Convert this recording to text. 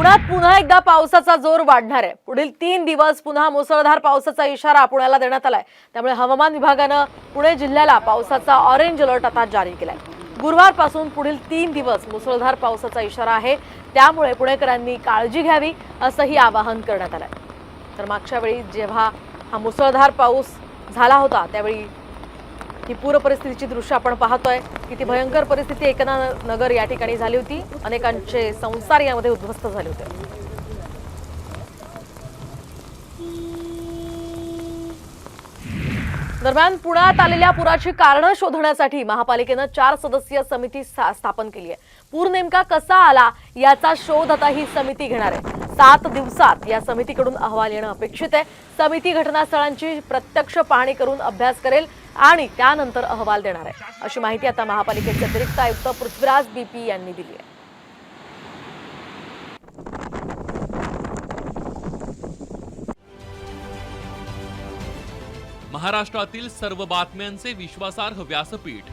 पुण्यात पुन्हा एकदा पावसाचा जोर वाढणार आहे. पुढील तीन दिवस पुन्हा मुसळधार पावसाचा इशारा पुण्याला देण्यात आलाय. त्यामुळे हवामान विभागानं पुणे जिल्ह्याला पावसाचा ऑरेंज अलर्ट आता जारी केलाय. गुरुवारपासून पुढील तीन दिवस मुसळधार पावसाचा इशारा आहे. त्यामुळे पुणेकरांनी काळजी घ्यावी असंही आवाहन करण्यात आलंय. तर मागच्या वेळी जेव्हा हा मुसळधार पाऊस झाला होता त्यावेळी ही पूर परिस्थितीची दृश्य आपण पाहतोय. किती भयंकर परिस्थिती एकना नगर या ठिकाणी झाली होती. अनेकांचे संसार यामध्ये उद्ध्वस्त झाले होते. दरम्यान पुण्यात आलेल्या पुराची कारणं शोधण्यासाठी महापालिकेनं चार सदस्यीय समिती स्थापन केली आहे. पूर नेमका कसा आला? याचा शोध आता ही समिती घेणार आहे. सात दिवसात या समितीकडून अहवाल येणं अपेक्षित आहे. समिती घटनास्थळांची प्रत्यक्ष पाहणी करून अभ्यास करेल आणि त्यानंतर अहवाल देणार आहे. अशी माहिती आता महापालिकेचे अतिरिक्त आयुक्त पृथ्वीराज बीपी यांनी दिली आहे. महाराष्ट्रातील सर्व बातम्यांचे विश्वासार्ह व्यासपीठ.